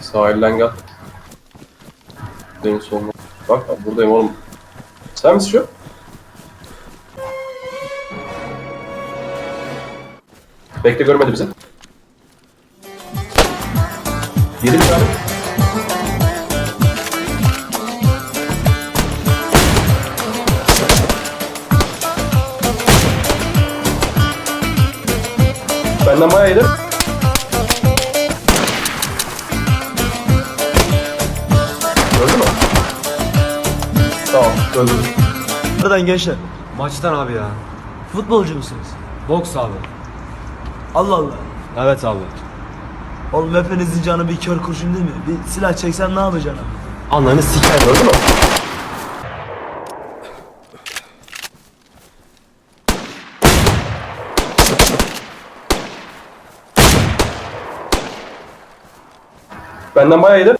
Sahilden gel. Deniz soluna. Bak ben buradayım oğlum. Sen misin şu? Bekle görmedi bizi. Yedi bir tane. Benden bayağı yedi. Tamam, öldürdüm. Nereden gençler? Maçtan abi ya. Futbolcu musunuz? Boks abi. Allah Allah. Evet abi. Oğlum hepinizin canı bir kör kurşun değil mi? Bir silah çeksen ne yapacaksın abi? Ananı siker. Gördün mü? Benden bayağı yedi.